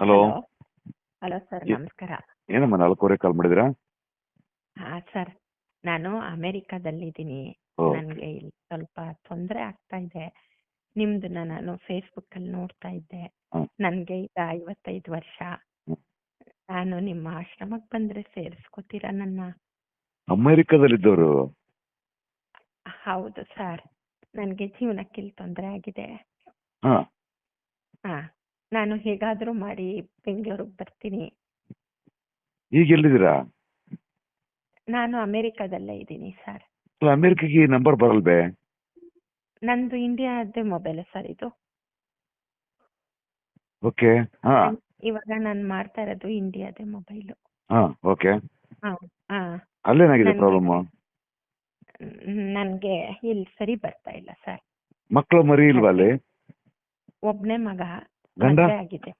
Hello? Hello? Sir ನಮಸ್ಕಾರ. ಏನಮ್ಮ ನಾಲ್ಕೂವರೆ ಕಾಲ್ ಮಾಡಿದ್ರಾ ಹಾ ಸರ್. ನಾನು ಅಮೆರಿಕಾದಲ್ಲಿ ಇದ್ದೀನಿ ನನಗೆ ಇಲ್ಲಿ ಸ್ವಲ್ಪ ತೊಂದರೆ ಆಗ್ತಾ ಇದೆ. ನಿಮ್ದನ್ನ ನಾನು ಫೇಸ್ಬುಕ್ ಅಲ್ಲಿ ನೋಡ್ತಾ ಇದ್ದೆ. ನನ್ಗೆ ಈಗ ಐವತ್ತೈದು ವರ್ಷ. ನಾನು ನಿಮ್ಮ ಆಶ್ರಮಕ್ಕೆ ಬಂದ್ರೆ ಸೇರಿಸ್ಕೋತೀರಾ ನನ್ನ? ಅಮೆರಿಕದಲ್ಲಿದ್ದವರು? ಹೌದು ಸರ್. ನನಗೆ ಜೀವನಕ್ಕೆ ಇಲ್ಲಿ ತೊಂದರೆ ಆಗಿದೆ. ಹಾ. ನಾನು ಹೇಗಾದರೂ ಮಾಡಿ ಬೆಂಗಳೂರಿಗೆ ಬರ್ತೀನಿ. ಈಗ ಎಲ್ಲಿದ್ದೀರಾ? ನಾನು ಅಮೆರಿಕಾದಲ್ಲೇ ಇದ್ದೀನಿ ಸರ್. ಅಮೆರಿಕಗೆ ನಂಬರ್ ಬರಲ್ವೇ? ನಂದು ಇಂಡಿಯಾದೇ ಮೊಬೈಲ್ ಸರ್ ಇದು. ಓಕೆ ಹಾ. ಇವಾಗ ನಾನು ಮಾಡ್ತಾ ಇರೋದು ಇಂಡಿಯಾದೇ ಮೊಬೈಲ್. ಹಾ ಓಕೆ. ಹಾ ಹಾ. ಅಲ್ಲೇನಾಗಿದೆ ಪ್ರಾಬ್ಲಮ್? ನನಗೆ ಇಲ್ಲಿ ಸರಿ ಬರ್ತಾ ಇಲ್ಲ ಸರ್. ಮಕ್ಕಳು ಮರಿ ಇಲ್ವಾ ಅಲ್ಲಿ? ಒಬ್ನೇ ಮಗ. ಗಂಡ? ಆಗಿದೆ.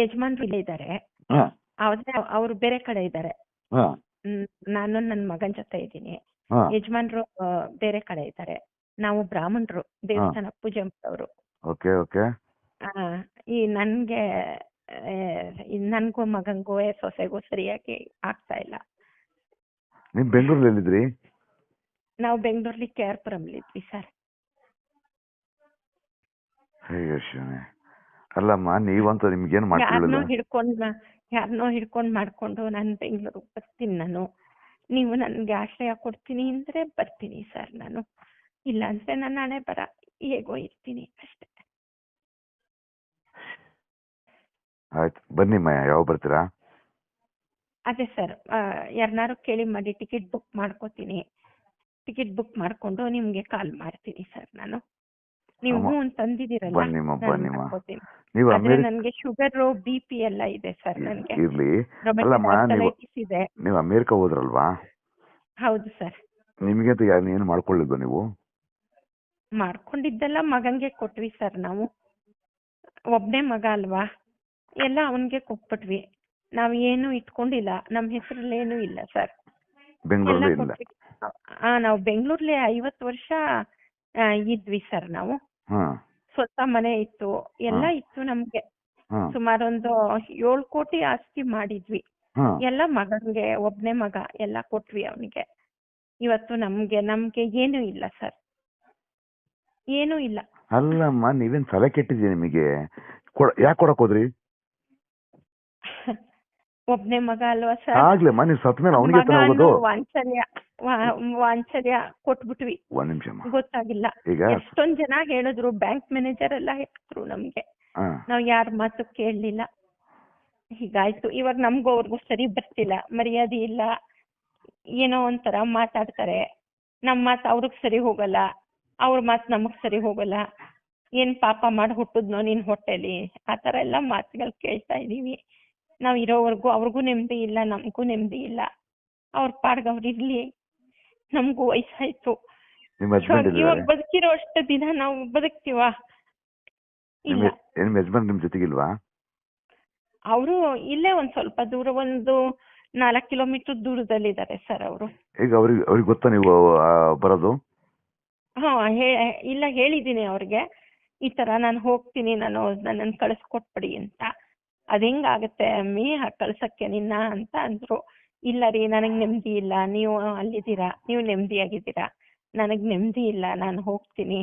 ಯಜಮಾನ್ರು ಇಲ್ಲೇ ಇದ್ದಾರೆ. ಆದ್ರೆ ಅವ್ರು ಬೇರೆ ಕಡೆ ಇದ್ದಾರೆ. ನಾನು ನನ್ನ ಮಗನ ಜೊತೆ ಇದ್ದೀನಿ. ಯಜಮಾನ್ರು ಬೇರೆ ಕಡೆ ಇದ್ದಾರೆ. ನಾವು ಬ್ರಾಹ್ಮಣರು ದೇವಸ್ಥಾನ ಪೂಜೆ ಮಾಡೋರು. Okay okay. ಈ ನನ್ಗೆ ನನ್ಗೂ ಮಗಂಗೂ ಸೊಸೆಗೂ ಸರಿಯಾಗಿ ಆಗ್ತಾ ಇಲ್ಲ. ನೀವು ಬೆಂಗಳೂರಲ್ಲಿ ಎಲ್ಲಿದ್ರಿ ನಾವು ಬೆಂಗಳೂರಲ್ಲಿ ಕೆ ಆರ್ ಪುರಂ ಇದ್ವಿ ಸರ್. ಅಯ್ಯೋ ಶಿವನೇ ಅಲ್ಲಮ್ಮ ನೀವಂತೂ ನಿಮ್ಗೇನ್ ಯಾರನ್ನೋ ಮಾಡ್ಕೊಳ್ಳಿಲ್ಲ ಹಿಡ್ಕೊಂಡ್ ಯಾರನ್ನೋ ಹಿಡ್ಕೊಂಡ್ ಮಾಡ್ಕೊಂಡು ನಾನು ಬೆಂಗಳೂರಿಗೆ ಬರ್ತೀನಿ ನಾನು. ನೀವು ನನ್ಗೆ ಆಶ್ರಯ ಕೊಡ್ತೀನಿ ಅಂದ್ರೆ ಬರ್ತೀನಿ ಸರ್ ನಾನು. ಇಲ್ಲ ಅಂದ್ರೆ ನಾನು ನಾಳೆ ಬರ ಹೇಗೋ ಇರ್ತೀನಿ ಅಷ್ಟೇ. ಆಯ್ತು ಬನ್ನಿ ಮಯ ಯಾವಾಗ ಬರ್ತೀರಾ? ಅದೇ ಸರ್ ಯಾರನ್ನಾರು ಕೇಳಿ ಮಾಡಿ ಟಿಕೆಟ್ ಬುಕ್ ಮಾಡ್ಕೋತೀನಿ. ಟಿಕೆಟ್ ಬುಕ್ ಮಾಡ್ಕೊಂಡು ನಿಮ್ಗೆ ಕಾಲ್ ಮಾಡ್ತೀನಿ ಸರ್ ನಾನು. ನೀವು ಹ್ಞೂ ಅಂತಂದಿದ್ದೀರಲ್ಲ ಬನ್ನಿಮ್ಮ ಬನ್ನಿಮ್ಮ ನೀವು ನನಗೆ ನನ್ಗೆ ಶುಗರ್ ಬಿ ಪಿ ಎಲ್ಲ ಇದೆ ಸರ್ ನನ್ಗೆ. ಇರ್ಲಿ. ಅಲ್ಲಮ್ಮ, ನೀವು- ಇದೆ. ನೀವು ಅಮೇರಿಕ ಹೋದ್ರಲ್ವಾ? ಹೌದು ಸರ್. ನಿಮಗೆ ಅಂತ ಏನು ಮಾಡ್ಕೊಳ್ಳಿಲ್ವಾ ನೀವು? ಮಾಡ್ಕೊಂಡಿದ್ದೆಲ್ಲ ಮಗಂಗೆ ಕೊಟ್ವಿ ಸರ್ ನಾವು. ಒಬ್ನೇ ಮಗ ಅಲ್ವಾ? ಎಲ್ಲ ಅವನ್ಗೆ ಕೊಟ್ಬಿಟ್ವಿ. ನಾವ್ ಏನು ಇಟ್ಕೊಂಡಿಲ್ಲ. ನಮ್ ಹೆಸರಲ್ಲಿ ಏನು ಇಲ್ಲ ಸರ್. ಬೆಂಗಳೂರಲ್ಲಿ ಇಲ್ಲ. ಆ ನಾವು ಬೆಂಗಳೂರಲ್ಲಿ ಐವತ್ತು ವರ್ಷ ಇದ್ವಿ ಸರ್ ನಾವು. ಸ್ವಂತ ಮನೆ ಇತ್ತು. ಎಲ್ಲ. ಇತ್ತು ನಮ್ಗೆ. ಸುಮಾರೊಂದು ಏಳು ಕೋಟಿ ಆಸ್ತಿ ಮಾಡಿದ್ವಿ. ಎಲ್ಲ ಮಗನ್ಗೆ ಒಬ್ನೇ ಮಗ ಎಲ್ಲ ಕೊಟ್ವಿ ಅವನಿಗೆ. ಇವತ್ತು ನಮ್ಗೆ ನಮ್ಗೆ ಏನು ಇಲ್ಲ ಸರ್. ಏನು ಇಲ್ಲ. ಅಲ್ಲಮ್ಮ ನೀವೇನ್ ತಲೆ ಕೆಟ್ಟಿದ್ಯಾ ನಿಮಗೆ? ಯಾಕೆ ಕೊಡಕ್ ಹೋದ್ರಿ? ಒಬ್ನೇ ಮಗ ಅಲ್ವಾ ಸರ್? ಆಗ್ಲಿ ಮನೆ ಸತ್ ಮೇಲೆ ಅವನಿಗೆ ಹೋಗೋದು? ವಾಂಚಲ್ಯ ಕೊಟ್ಬಿಟ್ವಿ. ಒಂದ್ ನಿಮಿಷಮ್ಮ ಗೊತ್ತಾಗಿಲ್ಲ. ಈಗ ಎಷ್ಟೊಂದ್ ಜನ ಹೇಳಿದ್ರು ಬ್ಯಾಂಕ್ ಮ್ಯಾನೇಜರ್ ಎಲ್ಲ ಹೇಳಿದ್ರು ನಮ್ಗೆ. ನಾವ್ ಯಾರ ಮಾತು ಕೇಳಲಿಲ್ಲ. ಹೀಗಾಯ್ತು. ಇವಾಗ ನಮ್ಗೂ ಅವ್ರಿಗೂ ಸರಿ ಬರ್ತಿಲ್ಲ. ಮರ್ಯಾದೆ ಇಲ್ಲ. ಏನೋ ಒಂಥರ ಮಾತಾಡ್ತಾರೆ. ನಮ್ ಮಾತು ಅವ್ರಿಗೆ ಸರಿ ಹೋಗಲ್ಲ. ಅವ್ರ ಮಾತು ನಮಗ್ ಸರಿ ಹೋಗಲ್ಲ. ಏನ್ ಪಾಪ ಮಾಡಿ ಹುಟ್ಟುದ್ನೋ ನಿನ್ ಹೊಟ್ಟೆಲಿ? ಆತರ ತರ ಎಲ್ಲ ಮಾತುಗಳು ಕೇಳ್ತಾ ಇದೀವಿ. ನಾವ್ ಇರೋವರೆಗೂ ಅವ್ರಿಗೂ ನೆಮ್ಮದಿ ಇಲ್ಲ ನಮಗೂ ನೆಮ್ಮದಿ ಇಲ್ಲ. ಅವ್ರ ಪಾಡ್ಗ ಅವ್ರು ಇರ್ಲಿ. ನಮಗೂ ವಯಸ್ಸಾಯ್ತು. ಇವಾಗ ಬದುಕಿರೋ ಅಷ್ಟು ದಿನ ನಾವು ಬದುಕ್ತೀವಾ? ನಿಮ್ ನಿಮ್ ಜೊತೆಗಿಲ್ವಾ? ಅವರು ಇಲ್ಲೇ ಒಂದ್ ಸ್ವಲ್ಪ ದೂರ ಒಂದು ನಾಲ್ಕು ಕಿಲೋಮೀಟರ್ ದೂರದಲ್ಲಿ ಇದ್ದಾರೆ ಸರ್ ಅವರು. ಈಗ ಅವ್ರಿಗೆ ಅವ್ರಿಗೆ ಗೊತ್ತಾ ನೀವು ಆ, ಬರೋದು? ಹಾ ಹೇ ಇಲ್ಲ ಹೇಳಿದ್ದೀನಿ ಅವ್ರಿಗೆ. ಈ ತರ ನಾನು ಹೋಗ್ತೀನಿ ನಾನು ನನ್ನನ್ನು ಕಳಿಸ್ಕೊಟ್ಬಿಡಿ ಅಂತ. ಅದ್ ಹೆಂಗಾಗತ್ತೆ ಅಮ್ಮಿ ಕಳ್ಸಕ್ಕೆ ನಿನ್ನ ಅಂತ ಅಂದ್ರು. ಇಲ್ಲ ರೀ ನನಗ್ ನೆಮ್ಮದಿ ಇಲ್ಲ. ನೀವು ಅಲ್ಲಿದ್ದೀರಾ? ನೀವು ನೆಮ್ಮದಿಯಾಗಿದ್ದೀರಾ ನನಗ್ ನೆಮ್ಮದಿ ಇಲ್ಲ ನಾನು ಹೋಗ್ತೀನಿ.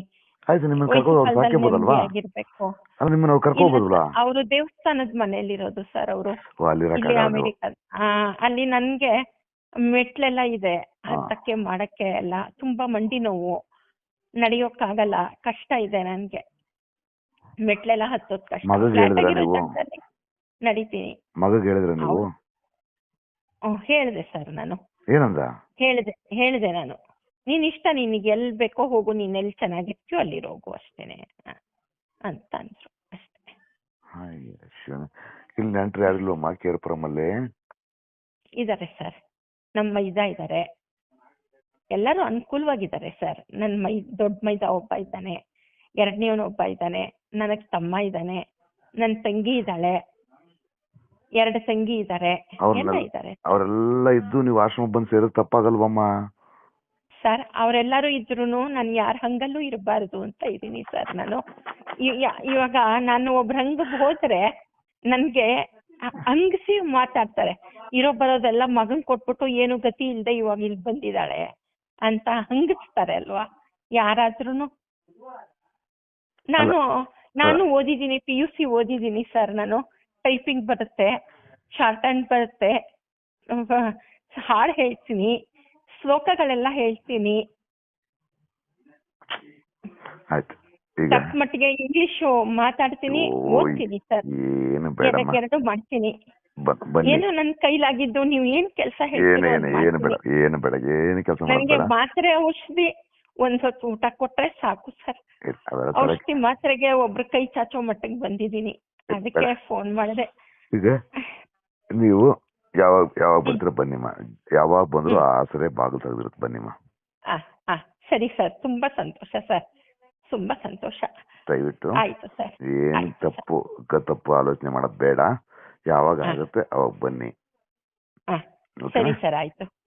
ಆಯ್ತು ನಿಮ್ಮನ್ನ ಕರ್ಕೊಂಡು ಆಗಿರ್ಬೇಕು ಅಲ್ಲ ನಿಮ್ಮನ್ನ ಅವ್ರು ಕರ್ಕೋಬೋದಲ್ವಾ ಅವರು ದೇವಸ್ಥಾನದ ಮನೆಯಲ್ಲಿರೋದು ಸರ್ ಅವರು. ಅಲ್ಲಿ ನನ್ಗೆ ಮೆಟ್ಲೆಲ್ಲ ಇದೆ. ಹತ್ತಕ್ಕೆ ಮಾಡಕ್ಕೆ ಎಲ್ಲ ತುಂಬಾ ಮಂಡಿ ನೋವು. ನಡೆಯೋಕ್ಕಾಗಲ್ಲ ಕಷ್ಟ ಇದೆ ನನ್ಗೆ. ಮೆಟ್ಲೆಲ್ಲ ಹತ್ತೋದ್ ಕಷ್ಟ. ನಡೀತೀನಿ. ಮಗಗ್ ಹೇಳಿದ್ರೆ ನೀವು? ಹೇಳ್ದೆ ಸರ್ ನಾನು. ಏನಂದ? ಹೇಳ್ದೆ ಹೇಳ್ದೆ ನಾನು. ನೀನ್ ಇಷ್ಟ ನಿನಗೆ ಎಲ್ ಬೇಕೋ ಹೋಗು ನೀನ್ ಎಲ್ಲಿ ಚೆನ್ನಾಗಿರ್ತೀಯೋ ಅಲ್ಲಿ ಹೋಗು ಅಷ್ಟೇನೆ. ಅಂತ ಅಂದ್ರು ಅಷ್ಟೇ. ಹಾಯ್ ಶಿವನೇ. ಇಲ್ಲಿ ನೆಂಟ್ರು ಯಾರಿಲ್ವಮ್ಮ ಇದಾರೆ ಸರ್ ನಮ್ಮ ಮೈದ ಇದ್ದಾರೆ ಎಲ್ಲರೂ ಅನುಕೂಲವಾಗಿದ್ದಾರೆ ಸರ್ ನನ್ನ ಮೈ ದೊಡ್ಡ ಮೈದ ಒಬ್ಬ ಇದ್ದಾನೆ. ಎರಡನೇವನು ಒಬ್ಬ ಇದ್ದಾನೆ. ನನಗ್ ತಮ್ಮ ಇದ್ದಾನೆ. ನನ್ನ ತಂಗಿ ಇದ್ದಾಳೆ. ಎರಡು ತಂಗಿ ಇದ್ದಾರೆ ಎಲ್ಲ ಇದ್ದಾರೆ ಅವರೆಲ್ಲ ಇದ್ದು ನೀವು ಆಶ್ರಮ ಬಂದು ಸೇರೋದು ತಪ್ಪಾಗಲ್ವಮ್ಮ? ಸರ್ ಅವರೆಲ್ಲರೂ ಇದ್ರೂನು ನಾನು ಯಾರ ಹಂಗಲ್ಲೂ ಇರಬಾರ್ದು ಅಂತ ಇದೀನಿ ಸರ್ ನಾನು. ಇವಾಗ ನಾನು ಒಬ್ರ ಹಂಗ ಹೋದ್ರೆ ನನ್ಗೆ ಅ- ಹಂಗಸಿ ಮಾತಾಡ್ತಾರೆ ಇರೋ ಬರೋದೆಲ್ಲ ಮಗನ್ ಕೊಟ್ಬಿಟ್ಟು ಏನು ಗತಿ ಇಲ್ದೆ ಇವಾಗ ಇಲ್ಲಿ ಬಂದಿದ್ದಾಳೆ ಅಂತ ಹಂಗಿಸ್ತಾರೆ ಅಲ್ವಾ? ಯಾರಾದ್ರೂನು? ನಾನು ನಾನು ಓದಿದ್ದೀನಿ ಪಿ ಯು ಸಿ ಓದಿದ್ದೀನಿ ಸರ್ ನಾನು. ಟೈಪಿಂಗ್ ಬರುತ್ತೆ ಶಾರ್ಟ್ ಹ್ಯಾಂಡ್ ಬರುತ್ತೆ. ಹಾಡು ಹೇಳ್ತೀನಿ ಶ್ಲೋಕಗಳೆಲ್ಲ ಹೇಳ್ತೀನಿ. ತಕ್ಕ ಮಟ್ಟಿಗೆ ಇಂಗ್ಲಿಷ್ ಮಾತಾಡ್ತೀನಿ ಓದ್ತೀನಿ ಸರ್. ಎರಡು ಮಾಡ್ತೀನಿ. ಏನು ನನ್ ಕೈಲಾಗಿದ್ದು ನೀವ್ ಏನ್ ಕೆಲಸ ನನಗೆ ಮಾತ್ರೆ ಔಷಧಿ ಒಂದ್ ಸ್ವಲ್ಪ ಊಟ ಕೊಟ್ರೆ ಸಾಕು ಸರ್. ಔಷಧಿ ಮಾತ್ರೆಗೆ ಒಬ್ರ ಕೈ ಚಾಚೋ ಮಟ್ಟಿಗೆ ಬಂದಿದ್ದೀನಿ. ಅದಕ್ಕೆ ಫೋನ್ ಮಾಡಿದೆ. ಈಗ ನೀವು ಯಾವಾಗ ಯಾವಾಗ ಬರ್ತೀರ ಬನ್ನಿಮ್ಮ ಯಾವಾಗ ಬಂದ್ರು. ಆಸರೆ ಬಾಗಿಲು ತೆಗೆದಿರುತ್ತೆ ಬನ್ನಿಮ್ಮ ಸರಿ ಸರ್. ತುಂಬಾ ಸಂತೋಷ ಸರ್. ತುಂಬಾ ಸಂತೋಷ. ದಯವಿಟ್ಟು ಏನ್ ತಪ್ಪು ತಪ್ಪು ಆಲೋಚನೆ ಮಾಡೋದ್ ಬೇಡ. ಯಾವಾಗ ಆಗುತ್ತೆ ಅವಾಗ ಬನ್ನಿ. ಸರಿ ಸರ್ ಆಯ್ತು.